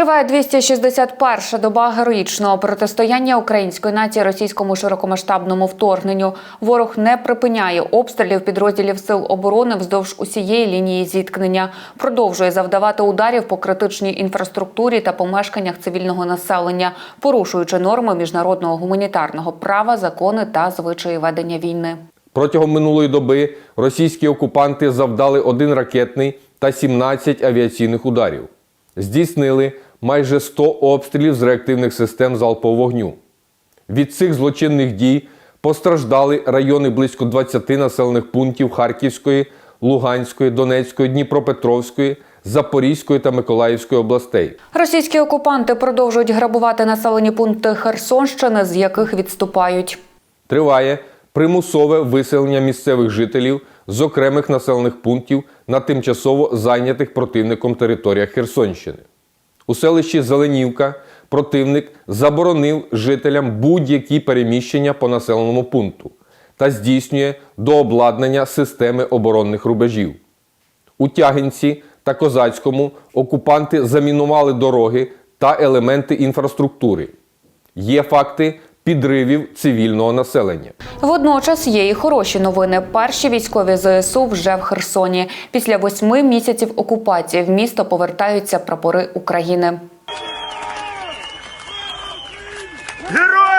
Триває 261-ша доба героїчного протистояння української нації російському широкомасштабному вторгненню. Ворог не припиняє обстрілів підрозділів сил оборони вздовж усієї лінії зіткнення, продовжує завдавати ударів по критичній інфраструктурі та помешканнях цивільного населення, порушуючи норми міжнародного гуманітарного права, закони та звичаї ведення війни. Протягом минулої доби російські окупанти завдали один ракетний та 17 авіаційних ударів. Здійснили майже 100 обстрілів з реактивних систем залпового вогню. Від цих злочинних дій постраждали райони близько 20 населених пунктів Харківської, Луганської, Донецької, Дніпропетровської, Запорізької та Миколаївської областей. Російські окупанти продовжують грабувати населені пункти Херсонщини, з яких відступають. Триває примусове виселення місцевих жителів з окремих населених пунктів на тимчасово зайнятих противником територіях Херсонщини. У селищі Зеленівка противник заборонив жителям будь-які переміщення по населеному пункту та здійснює дообладнання системи оборонних рубежів. У Тягинці та Козацькому окупанти замінували дороги та елементи інфраструктури. Є факти підривів цивільного населення. Водночас є і хороші новини. Перші військові ЗСУ вже в Херсоні. Після восьми місяців окупації в місто повертаються прапори України. Героям